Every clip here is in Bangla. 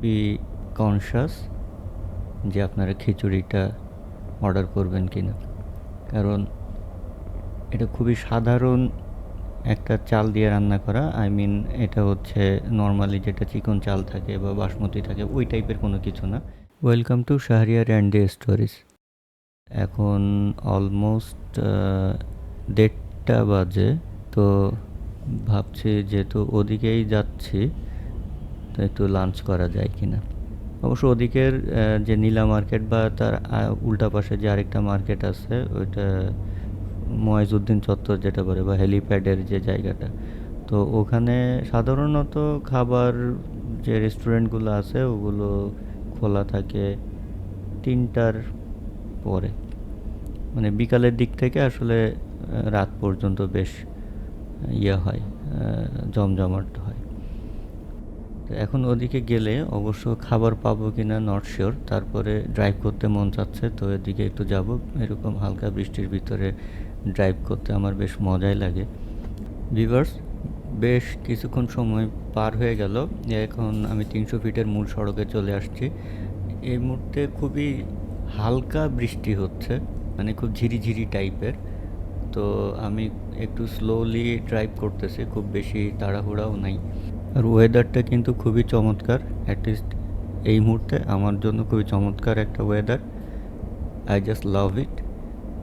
বি কনসাস যে আপনারা খিচুড়িটা অর্ডার করবেন কি না কারণ এটা খুবই সাধারণ একটা চাল দিয়ে রান্না করা। আই মিন এটা হচ্ছে নর্মালি যেটা চিকন চাল থাকে বা বাসমতি থাকে, ওই টাইপের কোনো কিছু না। Welcome to Shahriar and day stories এখন অলমোস্ট দেড়টা বাজে, তো ভাবছি যেহেতু ওদিকেই যাচ্ছি তো একটু লাঞ্চ করা যায় কি না অবশ্য ওদিকের যে নীলা মার্কেট বা তার উল্টা পাশে যে আরেকটা মার্কেট আছে, ওইটা ময়জুদ্দিন চত্বর যেটা বলে, বা হেলিপ্যাডের যে জায়গাটা। তো ওখানে সাধারণত খাবার যে রেস্টুরেন্টগুলো আছে, ওগুলো খোলা থাকে তিনটার পরে। মানে বিকালের দিক থেকে আসলে রাত পর্যন্ত বেশ ইয়ে হয় জমজমাট তো এখন ওদিকে গেলে অবশ্য খাবার পাবো কি না নট শিওর তারপরে ড্রাইভ করতে মন চাচ্ছে, তো এদিকে একটু যাব। এরকম হালকা বৃষ্টির ভিতরে ড্রাইভ করতে আমার বেশ মজাই লাগে। ভিভার্স বেশ কিছুক্ষণ সময় পার হয়ে গেল। এখন আমি তিনশো ফিটের মূল সড়কে চলে আসছি। এই মুহূর্তে খুবই হালকা বৃষ্টি হচ্ছে মানে খুব ঝিরিঝিরি টাইপের তো আমি একটু স্লোলি ড্রাইভ করতেছি, খুব বেশি তাড়াহুড়াও নাই। আর ওয়েদারটা কিন্তু খুবই চমৎকার। অ্যাটলিস্ট এই মুহূর্তে আমার জন্য খুবই চমৎকার একটা weather I just love it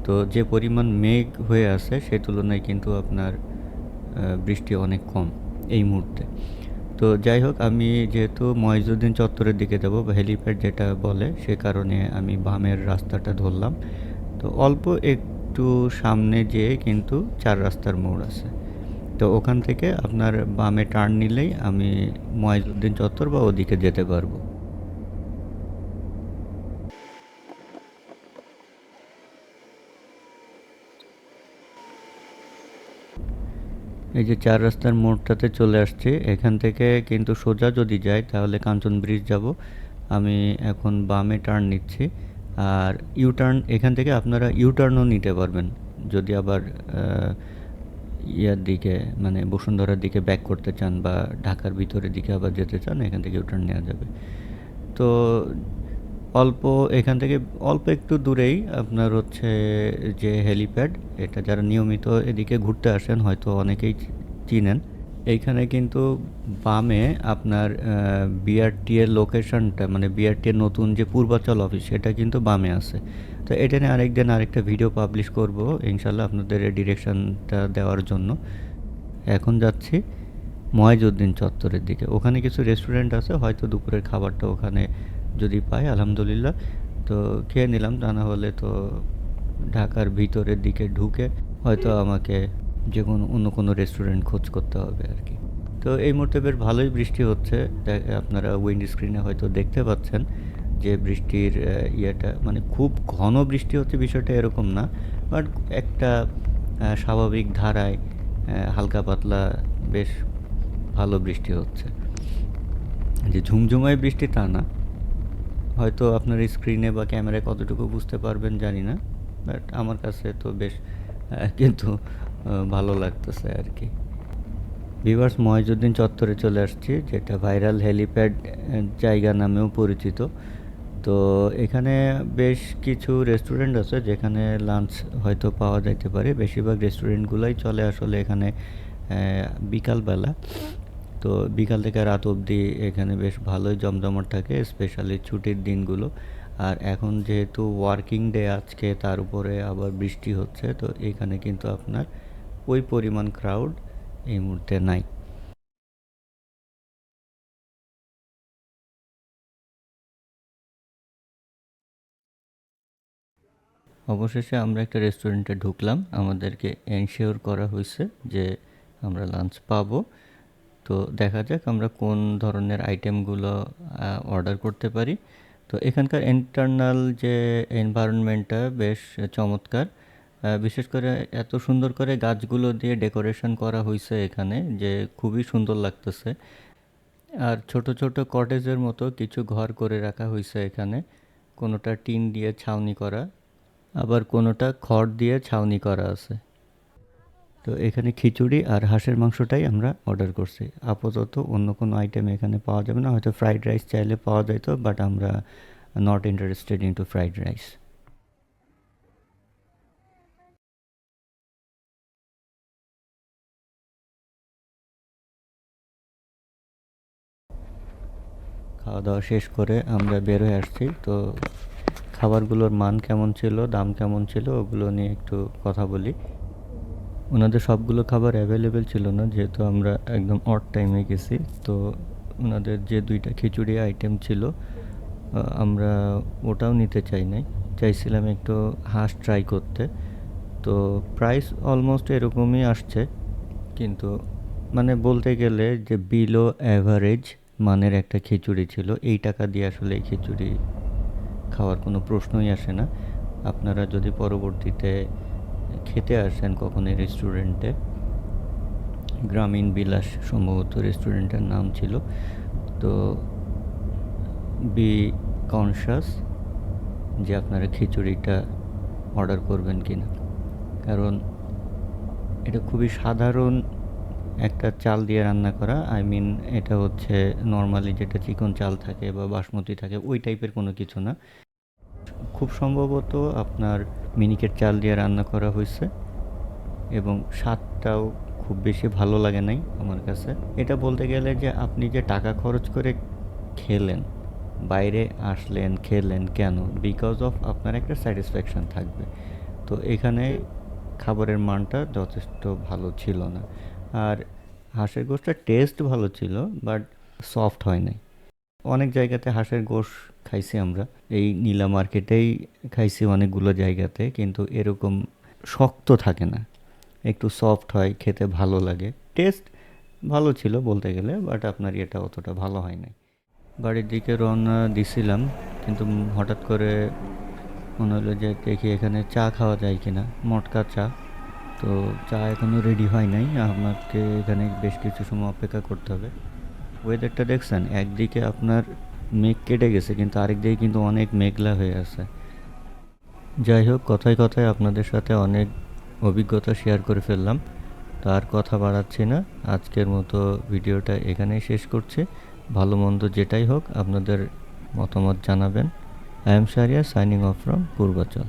তো যে পরিমাণ মেঘ হয়ে আছে, সে তুলনায় কিন্তু আপনার বৃষ্টি অনেক কম এই মুহূর্তে। তো যাই হোক, আমি যেহেতু ময়জুদ্দিন চত্বরের দিকে যাব, হেলিপ্যাড যেটা বলে, সে কারণে আমি বামের রাস্তাটা ধরলাম। তো অল্প একটু সামনে যেয়ে কিন্তু চার রাস্তার মোড় আছে। তো ওখান থেকে আপনার বামে টার্ন নিলেই আমি ময়জুদ্দিন চত্বর বা ওদিকে যেতে পারব। এই যে চার রাস্তার মোড়টাতে চলে আসছি, এখান থেকে কিন্তু সোজা যদি যাই তাহলে কাঞ্চন ব্রিজ যাব। আমি এখন বামে টার্ন নিচ্ছি, আর ইউ টার্ন এখান থেকে আপনারা ইউ টার্নও নিতে পারবেন। যদি আবার ইয়ার দিকে মানে বসুন্ধরার দিকে ব্যাক করতে চান বা ঢাকার ভিতরের দিকে আবার যেতে চান, এখান থেকে টার্ন নেওয়া যাবে। তো অল্প, এখান থেকে অল্প একটু দূরেই আপনার হচ্ছে যে হেলিপ্যাড এটা যারা নিয়মিত এদিকে ঘুরতে আসেন, হয়তো অনেকেই চিনেন। এইখানে কিন্তু বামে আপনার বিআরটি এর লোকেশনটা মানে বিআরটি এর নতুন যে পূর্বাচল অফিস সেটা কিন্তু বামে আছে। তো এটা নিয়ে আরেকদিন আরেকটা ভিডিও পাবলিশ করব, ইনশাল্লাহ আপনাদের ডিরেকশনটা দেওয়ার জন্য। এখন যাচ্ছি ময়জুদ্দিন চত্বরের দিকে। ওখানে কিছু রেস্টুরেন্ট আছে, হয়তো দুপুরের খাবারটা ওখানে যদি পাই, আলহামদুলিল্লাহ। তো খেয়ে নিলাম, তা না হলে তো ঢাকার ভিতরের দিকে ঢুকে হয়তো আমাকে যে কোনো, অন্য কোনো রেস্টুরেন্ট খোঁজ করতে হবে আর কি। তো এই মুহূর্তে বেশ ভালোই বৃষ্টি হচ্ছে আপনারা উইন্ড স্ক্রিনে হয়তো দেখতে পাচ্ছেন। যে বৃষ্টির ইয়েটা মানে খুব ঘন বৃষ্টি হচ্ছে বিষয়টা এরকম না বাট একটা স্বাভাবিক ধারায় হালকা পাতলা বেশ ভালো বৃষ্টি হচ্ছে। যে ঝুমঝুমায় বৃষ্টি তা না। হয়তো আপনার স্ক্রিনে বা ক্যামেরায় কতটুকু বুঝতে পারবেন জানি না বাট আমার কাছে তো বেশ কিন্তু ভালো লাগতেছে আর কি ভিভার্স ময়জুদ্দিন চত্বরে চলে আসছি, যেটা ভাইরাল হেলিপ্যাড জায়গা নামেও পরিচিত। তো এখানে বেশ কিছু রেস্টুরেন্ট আছে যেখানে লাঞ্চ হয়তো পাওয়া যাইতে পারে। বেশিরভাগ রেস্টুরেন্টগুলোই চলে আসলে এখানে বিকালবেলা তো বিকাল থেকে রাত অবধি এখানে বেশ ভালোই জমজমাট থাকে স্পেশালি ছুটির দিনগুলো। আর এখন যেহেতু ওয়ার্কিং ডে আজকে, তার উপরে আবার বৃষ্টি হচ্ছে, তো এখানে কিন্তু আপনার ওই পরিমাণ ক্রাউড এই মুহূর্তে নাই। অবশেষে আমরা একটা রেস্টুরেন্টে ঢুকলাম। আমাদেরকে এনশিওর করা হয়েছে যে আমরা লাঞ্চ পাবো। তো দেখা যাক আমরা কোন ধরনের আইটেমগুলো অর্ডার করতে পারি। তো এখানকার ইন্টারনাল যে এনভায়রনমেন্টটা বেশ চমৎকার। বিশেষ করে এত সুন্দর করে গাছগুলো দিয়ে ডেকোরেশন করা হয়েছে এখানে যে খুবই সুন্দর লাগতেছে। আর ছোট ছোট কটেজের মতো কিছু ঘর করে রাখা হয়েছে এখানে। কোনোটা টিন দিয়ে ছাউনি করা আবার কোনোটা খড় দিয়ে ছাউনি করা আছে। তো এখানে খিচুড়ি আর হাঁসের মাংসটাই আমরা অর্ডার করছি। আপাতত অন্য কোনো আইটেম এখানে পাওয়া যাবে না। হয়তো ফ্রাইড রাইস চাইলে পাওয়া যেত বাট আমরা not interested into fried rice খাওয়া দাওয়া শেষ করে আমরা বের হয়ে আসছি। তো খাবারগুলোর মান কেমন ছিল, দাম কেমন ছিল, ওগুলো নিয়ে একটু কথা বলি। ওনাদের সবগুলো খাবার অ্যাভেলেবেল ছিল না, যেহেতু আমরা একদম অড টাইমে গেছি। তো ওনাদের যে দুইটা খিচুড়ি আইটেম ছিল আমরা ওটাও নিতে চাই নাই। চাইছিলাম একটু হাঁস ট্রাই করতে। তো প্রাইস অলমোস্ট এরকমই আসছে। কিন্তু মানে বলতে গেলে যে বিলো অ্যাভারেজ মানের একটা খিচুড়ি ছিল, এই টাকা দিয়ে আসলে এই খিচুড়ি খাওয়ার কোনো প্রশ্নই আসে না। আপনারা যদি পরবর্তীতে খেতে আসেন কখনো রেস্টুরেন্টে গ্রামীণ বিলাস সম্ভবত রেস্টুরেন্টের নাম ছিল, তো বি কনসাস যে আপনারা খিচুড়িটা অর্ডার করবেন কি না কারণ এটা খুবই সাধারণ একটা চাল দিয়ে রান্না করা আই মিন এটা হচ্ছে নর্মালি যেটা চিকন চাল থাকে বা বাসমতি থাকে, ওই টাইপের কোনো কিছু না। খুব সম্ভবত আপনার মিনিকেট চাল দিয়ে রান্না করা হয়েছে এবং স্বাদটাও খুব বেশি ভালো লাগে নাই আমার কাছে। এটা বলতে গেলে যে আপনি যে টাকা খরচ করে খেলেন, বাইরে আসলেন, খেলেন কেন? বিকজ অফ আপনার একটা স্যাটিসফ্যাকশান থাকবে। তো এখানে খাবারের মানটা যথেষ্ট ভালো ছিল না। আর হাঁসের গোশটার টেস্ট ভালো ছিল বাট সফট হয় নাই। অনেক জায়গাতে হাঁসের গোশ খাইছি আমরা। এই নীলা মার্কেটেই খাইছি অনেকগুলো জায়গাতে, কিন্তু এরকম শক্ত থাকে না। একটু সফট হয়, খেতে ভালো লাগে। টেস্ট ভালো ছিল বলতে গেলে বাট আপনার এটা অতটা ভালো হয় নাই। বাড়ির দিকে রওনা দিছিলাম, কিন্তু হঠাৎ করে মনে হলো যে দেখি এখানে চা খাওয়া যায় কিনা, মটকা চা। তো চা এখনও রেডি হয় নাই। আমাকে এখানে বেশ কিছু সময় অপেক্ষা করতে হবে। ওয়েদারটা দেখছেন? একদিকে আপনার মেঘ কেটে গেছে, কিন্তু আরেক দিকে কিন্তু অনেক মেঘলা হয়ে আছে। যাই হোক, কথায় কথায় আপনাদের সাথে অনেক অভিজ্ঞতা শেয়ার করে ফেললাম। তার কথা বাড়াচ্ছি না। আজকের মতো ভিডিওটা এখানেই শেষ করছি। ভালো মন্দ যেটাই হোক, আপনাদের মতামত জানাবেন। I am Sariya signing off from Purbachal